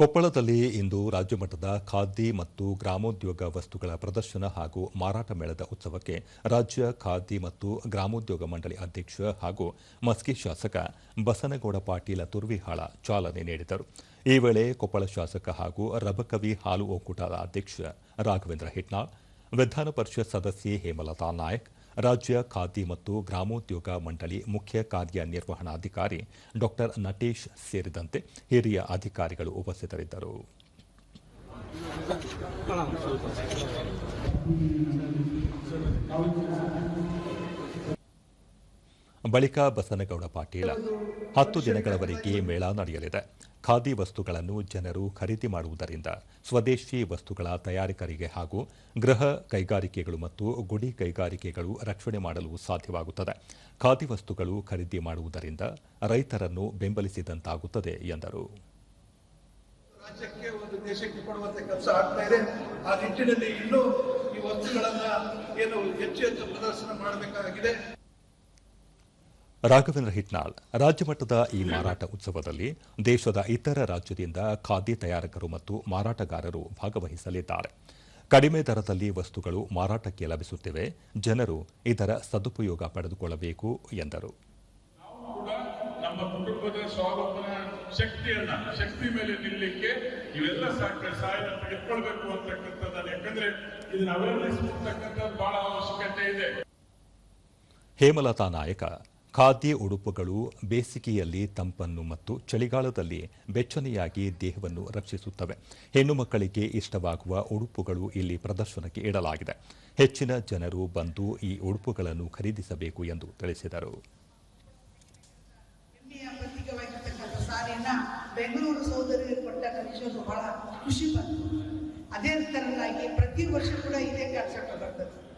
ಕೊಪ್ಪಳದಲ್ಲಿ ಇಂದು ರಾಜ್ಯಮಟ್ಟದ ಖಾದಿ ಮತ್ತು ಗ್ರಾಮೋದ್ಯೋಗ ವಸ್ತುಗಳ ಪ್ರದರ್ಶನ ಹಾಗೂ ಮಾರಾಟ ಮೇಳದ ಉತ್ಸವಕ್ಕೆ ರಾಜ್ಯ ಖಾದಿ ಮತ್ತು ಗ್ರಾಮೋದ್ಯೋಗ ಮಂಡಳಿ ಅಧ್ಯಕ್ಷ ಹಾಗೂ ಮಸ್ಕಿ ಶಾಸಕ ಬಸನಗೌಡ ಪಾಟೀಲ ತುರ್ವಿಹಾಳ ಚಾಲನೆ ನೀಡಿದರು. ಈ ವೇಳೆ ಕೊಪ್ಪಳ ಶಾಸಕ ಹಾಗೂ ರಬಕವಿ ಹಾಲು ಒಕ್ಕೂಟದ ಅಧ್ಯಕ್ಷ ರಾಘವೇಂದ್ರ ಹಿಟ್ನಾಳ್, ವಿಧಾನ ಪರಿಷತ್ ಸದಸ್ಯೆ ಹೇಮಲತಾ ನಾಯಕ್ ರಾಜ್ಯ ಖಾದಿ ಮತ್ತು ಗ್ರಾಮೋದ್ಯೋಗ ಮಂಡಳಿ ಮುಖ್ಯ ಕಾರ್ಯನಿರ್ವಹಣಾಧಿಕಾರಿ ಡಾ ನಟೇಶ್ ಸೇರಿದಂತೆ ಹಿರಿಯ ಅಧಿಕಾರಿಗಳು ಉಪಸ್ಥಿತರಿದ್ದರು. ಬಳಿಕ ಬಸನಗೌಡ ಪಾಟೀಲ. ಹತ್ತು ದಿನಗಳವರೆಗೆ ಮೇಳ ನಡೆಯಲಿದೆ. ಖಾದಿ ವಸ್ತುಗಳನ್ನು ಜನರು ಖರೀದಿ ಮಾಡುವುದರಿಂದ ಸ್ವದೇಶಿ ವಸ್ತುಗಳ ತಯಾರಿಕರಿಗೆ ಹಾಗೂ ಗೃಹ ಕೈಗಾರಿಕೆಗಳು ಮತ್ತು ಗುಡಿ ಕೈಗಾರಿಕೆಗಳು ರಕ್ಷಣೆ ಮಾಡಲು ಸಾಧ್ಯವಾಗುತ್ತದೆ. ಖಾದಿ ವಸ್ತುಗಳು ಖರೀದಿ ಮಾಡುವುದರಿಂದ ರೈತರನ್ನು ಬೆಂಬಲಿಸಿದಂತಾಗುತ್ತದೆ ಎಂದರು. ಇನ್ನೂ ಈ ವಸ್ತುಗಳನ್ನ ಏನು ಹೆಚ್ಚು ಹೆಚ್ಚು ಪ್ರದರ್ಶನ ಮಾಡಬೇಕಾಗಿದೆ. ರಾಘವೇಂದ್ರ ಹಿಟ್ನಾಳ್ ರಾಜ್ಯಮಟ್ಟದ ಈ ಮಾರಾಟ ಉತ್ಸವದಲ್ಲಿ ದೇಶದ ಇತರ ರಾಜ್ಯದಿಂದ ಖಾದಿ ತಯಾರಕರು ಮತ್ತು ಮಾರಾಟಗಾರರು ಭಾಗವಹಿಸಲಿದ್ದಾರೆ. ಕಡಿಮೆ ದರದಲ್ಲಿ ವಸ್ತುಗಳು ಮಾರಾಟಕ್ಕೆ ಲಭಿಸುತ್ತಿವೆ. ಜನರು ಇದರ ಸದುಪಯೋಗ ಪಡೆದುಕೊಳ್ಳಬೇಕು ಎಂದರು. ನಮ್ಮ ಕುಟುಂಬದ ಸ್ವಾವಲಂಬನ ಶಕ್ತಿಯನ್ನ ಶಕ್ತಿ ಮೇಲೆ ನಿಲ್ಲಕ್ಕೆ ಇವೆಲ್ಲ ಸಾಕ ಸಹಾಯ ತೆಗೆದುಕೊಳ್ಬೇಕು ಅಂತಕ್ಕಂಥದ್ದನ್ನ ಯಾಕಂದ್ರೆ ಇದನ್ನ ಅವೇರ್ನೆಸ್ ಬಹಳ ಅವಶ್ಯಕತೆ ಇದೆ. ಹೇಮಲತಾ ನಾಯಕ ಖಾದಿ ಉಡುಪುಗಳು, ಬೇಸಿಗೆಯಲ್ಲಿ ತಂಪನ್ನು ಮತ್ತು ಚಳಿಗಾಲದಲ್ಲಿ ಬೆಚ್ಚನೆಯಾಗಿ ದೇಹವನ್ನು ರಕ್ಷಿಸುತ್ತವೆ. ಹೆಣ್ಣು ಮಕ್ಕಳಿಗೆ ಇಷ್ಟವಾಗುವ ಉಡುಪುಗಳು ಇಲ್ಲಿ ಪ್ರದರ್ಶನಕ್ಕೆ ಇಡಲಾಗಿದೆ. ಹೆಚ್ಚಿನ ಜನರು ಬಂದು ಈ ಉಡುಪುಗಳನ್ನು ಖರೀದಿಸಬೇಕು ಎಂದು ತಿಳಿಸಿದರು. ಬೆಂಗಳೂರು ಸಹೋದರಿಗೆ ಕೊಟ್ಟ ಬಹಳ ಖುಷಿ ಅದೇ ತರನಾಗಿ ಪ್ರತಿ ವರ್ಷ ಕೂಡ ಇದೇ ಕಾನ್ಸೆಪ್ಟ್ ಬರ್ತದೆ.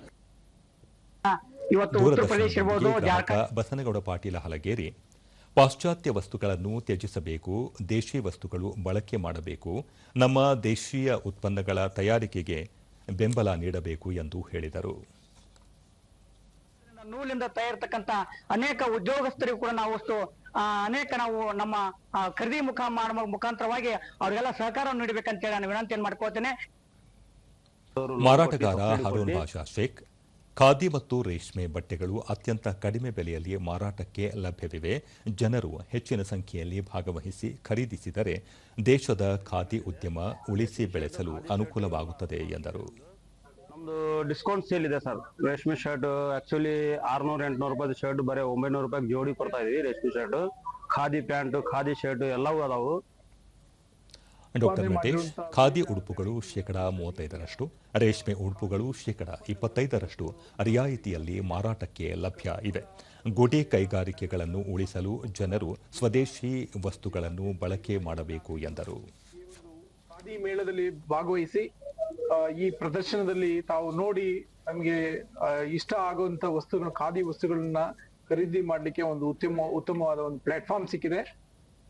ಇವತ್ತು ಉತ್ತರ ಪ್ರದೇಶ ಇರಬಹುದು ಜಾರ್ಖಂಡ್. ಬಸನಗೌಡ ಪಾಟೀಲ ಹಲಗೇರಿ ಪಾಶ್ಚಾತ್ಯ ವಸ್ತುಗಳನ್ನು ತ್ಯಜಿಸಬೇಕು ದೇಶಿ ವಸ್ತುಗಳು ಬಳಕೆ ಮಾಡಬೇಕು ನಮ್ಮ ದೇಶೀಯ ಉತ್ಪನ್ನಗಳ ತಯಾರಿಕೆಗೆ ಬೆಂಬಲ ನೀಡಬೇಕು ಎಂದು ಹೇಳಿದರು. ನೂಲಿಂದ ತಯಾರತಕ್ಕಂತ ಅನೇಕ ಉದ್ಯೋಗಸ್ಥರಿಗೂ ಕೂಡ ನಾವು ಅಷ್ಟು ಅನೇಕ ನಾವು ನಮ್ಮ ಖರೀದಿ ಮುಖ ಮಾಡುವ ಮುಖಾಂತರವಾಗಿ ಅವರಿಗೆಲ್ಲ ಸಹಕಾರವನ್ನು ನೀಡಬೇಕಂತ ಹೇಳಿ ನಾನು ವಿನಂತಿಯನ್ನು ಮಾಡ್ಕೋತೇನೆ ಮಾರಾಟಗಾರ ಹರೋನ್ ಬಾಷಾ ಶೇಖ್ ಖಾದಿ ಮತ್ತು ರೇಷ್ಮೆ ಬಟ್ಟೆಗಳು ಅತ್ಯಂತ ಕಡಿಮೆ ಬೆಲೆಯಲ್ಲಿ ಮಾರಾಟಕ್ಕೆ ಲಭ್ಯವಿವೆ. ಜನರು ಹೆಚ್ಚಿನ ಸಂಖ್ಯೆಯಲ್ಲಿ ಭಾಗವಹಿಸಿ ಖರೀದಿಸಿದರೆ ದೇಶದ ಖಾದಿ ಉದ್ಯಮ ಉಳಿಸಿ ಬೆಳೆಸಲು ಅನುಕೂಲವಾಗುತ್ತದೆ, ಎಂದರು. ನಮ್ದು ಡಿಸ್ಕೌಂಟ್ ಸೇಲ್ ಇದೆ ಸರ್. ರೇಷ್ಮೆ ಶರ್ಟ್ ಆಕ್ಚುಲಿ ಆರ್ನೂರ, ಎಂಟುನೂರು ರೂಪಾಯಿ ಶರ್ಟ್, ಬರೀ ಒಂಬೈನೂರು ರೂಪಾಯಿ ಜೋಡಿ ಕೊಡ್ತಾ ಇದೀವಿ ರೇಷ್ಮೆ shirt. Khadi pant, khadi shirt ಎಲ್ಲವೂ ಅದಾವು. ಡಾಕ್ಟರ್ ವೆಂಕಟೇಶ್ ಖಾದಿ ಉಡುಪುಗಳು ಶೇಕಡ ಮೂವತ್ತೈದರಷ್ಟು ರೇಷ್ಮೆ ಉಡುಪುಗಳು ಶೇಕಡ ಇಪ್ಪತ್ತೈದರಷ್ಟು ರಿಯಾಯಿತಿಯಲ್ಲಿ ಮಾರಾಟಕ್ಕೆ ಲಭ್ಯ ಇವೆ ಗುಡಿ ಕೈಗಾರಿಕೆಗಳನ್ನು ಉಳಿಸಲು ಜನರು ಸ್ವದೇಶಿ ವಸ್ತುಗಳನ್ನು ಬಳಕೆ ಮಾಡಬೇಕು ಎಂದರು ಖಾದಿ ಮೇಳದಲ್ಲಿ ಭಾಗವಹಿಸಿ ಈ ಪ್ರದರ್ಶನದಲ್ಲಿ ತಾವು ನೋಡಿ ನಮಗೆ ಇಷ್ಟ ಆಗುವಂತ ವಸ್ತುಗಳು ಖಾದಿ ವಸ್ತುಗಳನ್ನ ಖರೀದಿ ಮಾಡಲಿಕ್ಕೆ ಒಂದು ಉತ್ತಮ ಉತ್ತಮವಾದ ಒಂದು ಪ್ಲಾಟ್ಫಾರ್ಮ್ ಸಿಕ್ಕಿದೆ.